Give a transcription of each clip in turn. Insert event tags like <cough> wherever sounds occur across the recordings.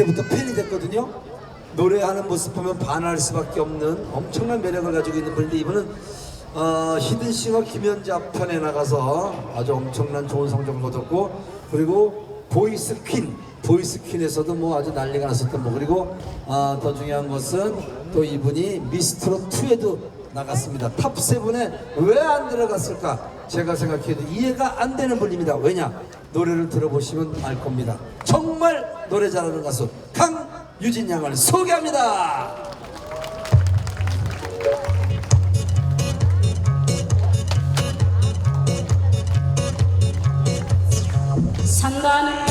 그때부터 팬이 됐거든요. 노래하는 모습 보면 반할 수밖에 없는 엄청난 매력을 가지고 있는 분인데 이분은 어, 히든싱어 김연자 편에 나가서 아주 엄청난 좋은 성적을 거뒀고 그리고 보이스 퀸 보이스 퀸에서도 뭐 아주 난리가 났었던 뭐 그리고 어, 더 중요한 것은 또 이분이 미스트롯 2에도 나갔습니다. 탑 세븐에 왜 안 들어갔을까? 제가 생각해도 이해가 안 되는 분입니다. 왜냐? 노래를 들어보시면 알 겁니다. 정말 노래 잘하는 가수 강유진 양을 소개합니다. 산다는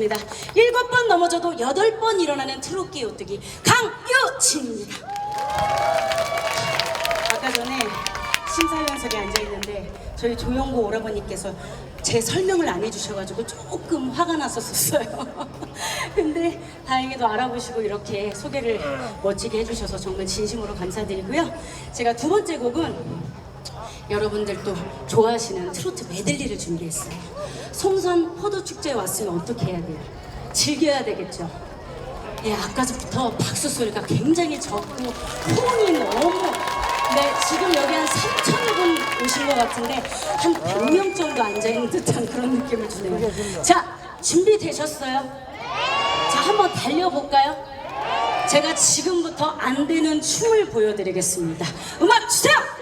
인사드리겠습니다. 일곱 번 넘어져도 여덟 번 일어나는 트로끼 오뚜기 강유진입니다. 아까 전에 심사위원석에 앉아 있는데 저희 조영구 오라버니께서 제 설명을 안 해주셔가지고 조금 화가 났었어요. <laughs> 근데 다행히도 알아보시고 이렇게 소개를 멋지게 해주셔서 정말 진심으로 감사드리고요. 제가 두 번째 곡은 여러분들도 좋아하시는 트로트 메들리를 준비했어요. 송산 포도 축제에 왔으면 어떻게 해야 돼요? 즐겨야 되겠죠. 예, 아까부터 박수 소리가 굉장히 적고 호응이 너무 네, 지금 여기 한 3천여 분 오신 것 같은데 한 100명 정도 앉아 있는 듯한 그런 느낌을 주네요. 자, 준비되셨어요? 자, 한번 달려볼까요? 제가 지금부터 안 되는 춤을 보여드리겠습니다. 음악 주세요!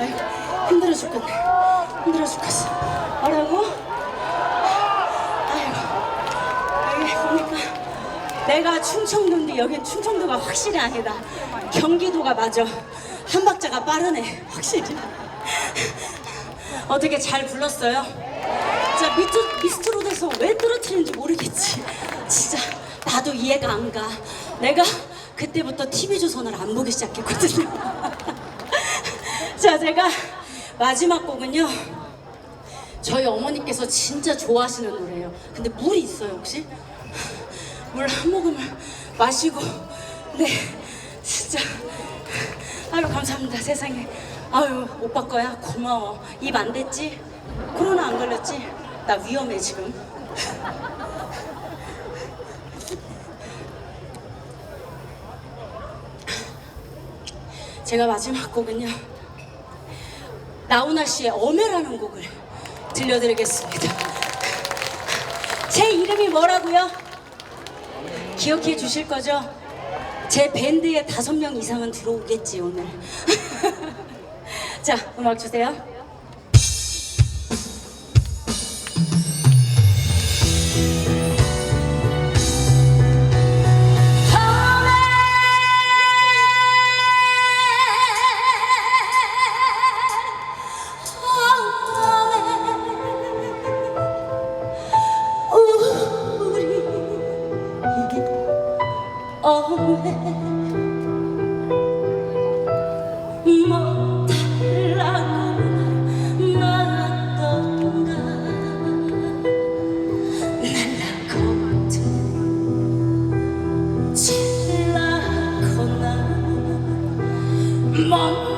아유, 힘들어 죽겠네. 힘들어 죽겠어. 뭐라고? 아유, 여기 보니까 내가 충청도인데 여긴 충청도가 확실히 아니다. 경기도가 맞아. 한 박자가 빠르네, 확실히. 어떻게 잘 불렀어요? 진짜 미트, 미스트롯에서 왜 떨어뜨리는지 모르겠지. 진짜 나도 이해가 안 가. 내가 그때부터 TV조선을 안 보기 시작했거든요. <laughs> 자, 제가 마지막 곡은요. 저희 어머니께서 진짜 좋아하시는 노래예요. 근데 물이 있어요, 혹시? 물 한 모금을 마시고, 네, 진짜. 아유, 감사합니다, 세상에. 아유, 오빠 거야? 고마워. 입 안 됐지? 코로나 안 걸렸지? 나 위험해, 지금. 제가 마지막 곡은요. 나훈아 씨의 어메라는 곡을 들려드리겠습니다. 제 이름이 뭐라고요? 기억해 주실 거죠? 제 밴드에 다섯 명 이상은 들어오겠지 오늘. <laughs> 자, 음악 주세요. Mom.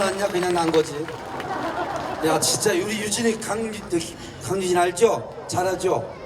낳냐 그냥 난 거지. 야 진짜 우리 유진이 강 강유진 알죠? 잘하죠?